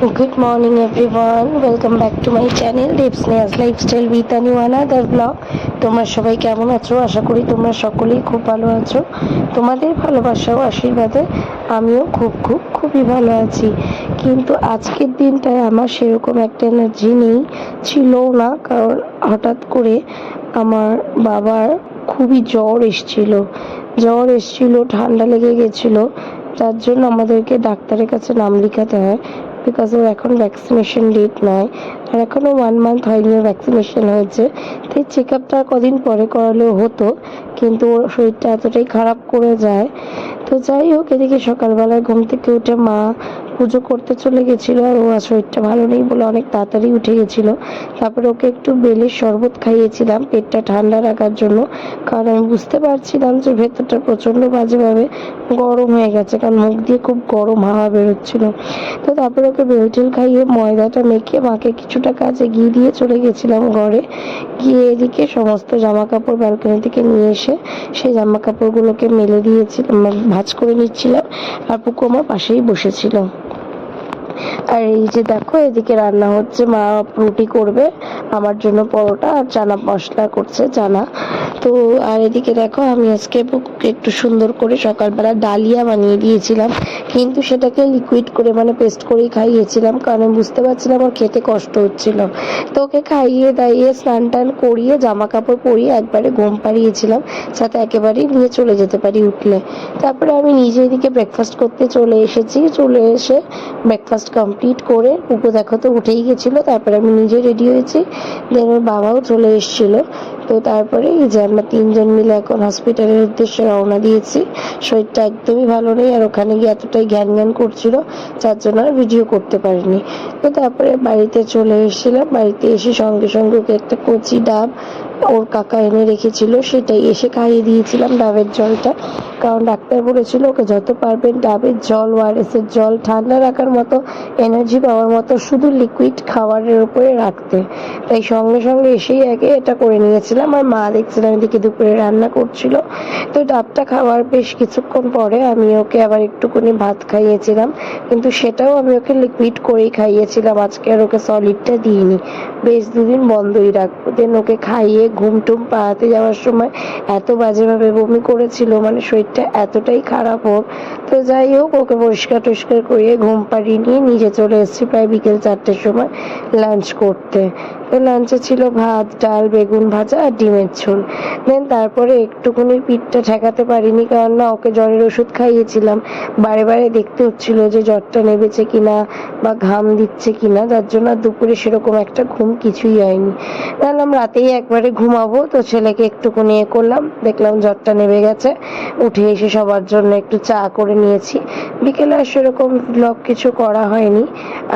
Good morning, everyone. Welcome back to my channel Dipsneas Lifestyle with a new another vlog. তোমরা সবাই কেমন আছো? আশা করি তোমরা সকলেই খুব ভালো আছো। তোমাদের ভালোবাসা ও আশীর্বাদে আমিও খুব খুব, খুবই ভালো আছি। কিন্তু আজকের দিনটায় আমার সেরকম একটা এনার্জি নেই, ছিলও না, কারণ হঠাৎ করে আমার বাবার খুবই জ্বর এসছিল। জ্বর এসছিল, ঠান্ডা লেগে গেছিল তার জন্য আমাদেরকে ডাক্তারের কাছে নাম লেখাতে হয়। বিকজ ওর এখন ভ্যাকসিনেশন ডেট নাই, আর এখনও ওয়ান মান্থ হয়নি ওর ভ্যাকসিনেশন হয়েছে। তাই চেক আপটা কদিন পরে করালেও হতো, কিন্তু ওর শরীরটা এতটাই খারাপ করে যায়। তো যাই হোক, এদিকে সকালবেলায় ঘুম থেকে উঠে মা পুজো করতে চলে গেছিল আর ও আর শরীরটা ভালো নেই বলে অনেক তাড়াতাড়ি উঠে গেছিল। তারপরে ওকে একটু বেলের শরবত খাইয়েছিলাম, পেটটা ঠান্ডা রাখার জন্য। কারণ আমি বুঝতে পারছিলাম যে ভেতরটা প্রচণ্ড বাজেভাবে গরম হয়ে গেছে, কারণ মুখ দিয়ে খুব গরম হাওয়া বেরোচ্ছিল। তো তারপরে ওকে বেলটেল খাইয়ে ময়দাটা মেখে মাকে কিছুটা কাজে ঘি দিয়ে চলে গেছিলাম ঘরে। গিয়ে এদিকে সমস্ত জামা কাপড় ব্যালকনি থেকে নিয়ে এসে সেই জামা কাপড়গুলোকে মেলে দিয়েছিলাম, ভাঁজ করে নিচ্ছিলাম আর পুকু আমার পাশেই বসেছিল আর এই যে দেখো, এদিকে রান্না হচ্ছে, মা রুটি করবে আমার জন্য পরোটা আর চানা মশলা করছে চানা তো আর এদিকে দেখো, আমি আজকে একটু সুন্দর করে সকালবেলা ডালিয়া বানিয়ে দিয়েছিলাম, কিন্তু সেটাকে লিকুইড করে মানে পেস্ট করেই খাইয়েছিলাম, কারণ আমি বুঝতে পারছিলাম আমার খেতে কষ্ট হচ্ছিল। তো ওকে খাইয়ে দাইয়ে স্নান টান করিয়ে জামা কাপড় পরিয়ে একবারে ঘুম পাড়িয়েছিলাম, যাতে একেবারেই নিয়ে চলে যেতে পারি উঠলে। তারপরে আমি নিজে এদিকে ব্রেকফাস্ট করতে চলে এসেছি, চলে এসে ব্রেকফাস্ট কমপ্লিট করে পুকু দেখো তো উঠেই গেছিল, তারপরে আমি নিজে রেডি হয়েছি। দেন ওর বাবাও চলে এসেছিল। তো তারপরে এই যে আমরা তিনজন মিলে এখন হসপিটালের উদ্দেশ্যে রওনা দিয়েছি। শরীরটা একদমই ভালো নেই আর ওখানে গিয়ে এতটাই জ্ঞান জ্ঞান করছিল, যার জন্য আর ভিডিও করতে পারিনি। তো তারপরে বাড়িতে চলে এসেছিলাম। বাড়িতে এসে সঙ্গে সঙ্গে ওকে একটা কচি ডাব ওর কাকা এনে রেখেছিল, সেটাই এসে খাইয়ে দিয়েছিলাম ডাবের জলটা। কারণ ডাক্তার বলেছিল ওকে যত পারবেন ডাবের জল ওয়ারেসের জল ঠান্ডা রাখার মতো এনার্জি পাওয়ার মতো শুধু লিকুইড খাবারের উপরে রাখতে। তাই সঙ্গে সঙ্গে এসেই আগে এটা করে নিয়েছিলাম। আর মা দেখছিলাম এদিকে দুপুরে রান্না করছিল। তো ডাবটা খাওয়ার বেশ কিছুক্ষণ পরে আমি ওকে আবার একটুখানি ভাত খাইয়েছিলাম। কিন্তু সেটাও আমি ওকে লিকুইড করেই খাইয়েছিলাম। আজকে আর ওকে সলিডটা দিইনি। বেশ দুদিন বন্ধই রাখব। দেন ওকে খাইয়ে ঘুম টুম পাড়াতে যাওয়ার সময় এত বাজেভাবে বমি করেছিল মানে শরীরটা এতটাই খারাপ হোক। তো যাই হোক, ওকে পরিষ্কার টরিষ্কার করিয়ে ঘুম পাড়িয়ে নিয়ে নিজে চলে এসেছি প্রায় বিকেল চারটের সময় লাঞ্চ করতে। তো লাঞ্চে ছিল ভাত, ডাল, বেগুন ভাজা আর ডিমের ঝোল। দেন তারপরে একটুখানি পিঠটা ঠেকাতে পারিনি কারণ না, ওকে জ্বরের ওষুধ খাইয়েছিলাম। বারে বারে দেখতে হচ্ছিল যে জ্বরটা নেবেছে কিনা বা ঘাম দিচ্ছে কিনা, যার জন্য দুপুরে সেরকম একটা ঘুম কিছুই হয়নি। ভাবলাম রাতেই একবারে ঘুমাবো, তো ছেলেকে একটুখানি এ করলাম, দেখলাম জ্বরটা নেমে গেছে। উঠে এসে সবার জন্য একটু চা করে নিয়েছি। বিকেলে আর সেরকম ব্লগ কিছু করা হয়নি।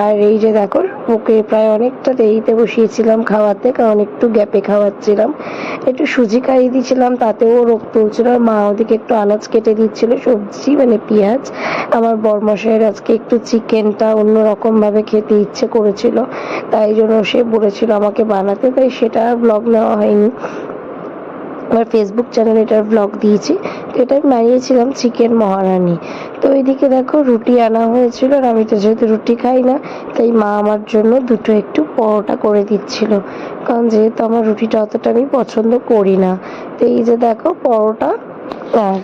আর এই যে দেখো, ওকে প্রায় অনেকটা দেরিতে বসিয়েছিলাম খাওয়াতে, কারণ একটু গ্যাপে খাওয়াচ্ছিলাম। একটু সুজি খাইয়ে দিয়েছিলাম, তাতেও রোগ তুলছিল। আর মা ওদিকে একটু আনাজ কেটে দিচ্ছিল, সবজি মানে পেঁয়াজ। আমার বরমশাইয়ের আজকে একটু চিকেনটা অন্যরকম ভাবে খেতে ইচ্ছে করেছিল। তাই জন্য সে বলেছিল আমাকে বানাতে, তাই সেটা ব্লগ নেওয়া হয়নি। আমার ফেসবুক চ্যানেলে এটার ব্লগ দিয়েছি। তো এটা বানিয়েছিলাম চিকেন মহারানি। তো ওইদিকে দেখো রুটি আনা হয়েছিল আর আমি তো যেহেতু রুটি খাই না, তাই মা আমার জন্য দুটো একটু পরোটা করে দিচ্ছিল। কারণ যেহেতু আমার রুটিটা অতটা আমি পছন্দ করি না। তো এই যে দেখো পরোটা আর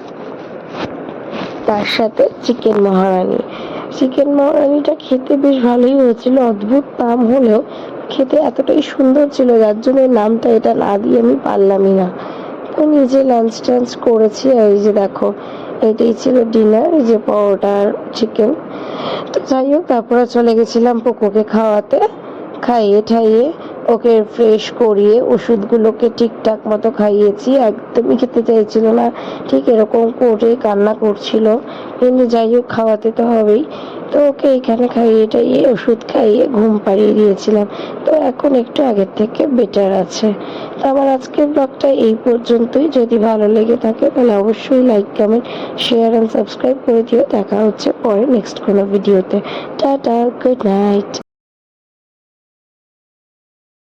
তার সাথে চিকেন মহারানি। চিকেন মহারানিটা খেতে বেশ ভালোই হয়েছিল, অদ্ভুত নাম হলেও খেতে এতটাই সুন্দর ছিল, যার জন্য নামটা এটা না দিয়ে আমি পারলামই না। নিজে লাঞ্চ টাঞ্চ করেছি। এই যে দেখো, এটাই ছিল ডিনার এই যে পরোটা আর চিকেন তো যাই হোক, তারপরে চলে গেছিলাম পোকোকে খাওয়াতে। খাইয়ে ঠাইয়ে ওকে ফ্রেশ করিয়ে ওষুধগুলোকে ঠিকঠাক মতো খাইয়েছি, একদমই খেতে চাইছিল না। ঠিক এরকম করে কান্না করছিল। কিন্তু যাই হোক, খাওয়াতে তো হবেই। তো ওকে এখানে খাইয়ে টাইয়ে ওষুধ খাইয়ে ঘুম পাড়িয়ে দিয়েছিলাম। তো এখন একটু আগের থেকে বেটার আছে। তো আমার আজকের ব্লগটা এই পর্যন্তই। যদি ভালো লেগে থাকে, তাহলে অবশ্যই like comment share and subscribe করে দিও। দেখা হচ্ছে পরে নেক্সট কোনো ভিডিওতে টাটা গুড নাইট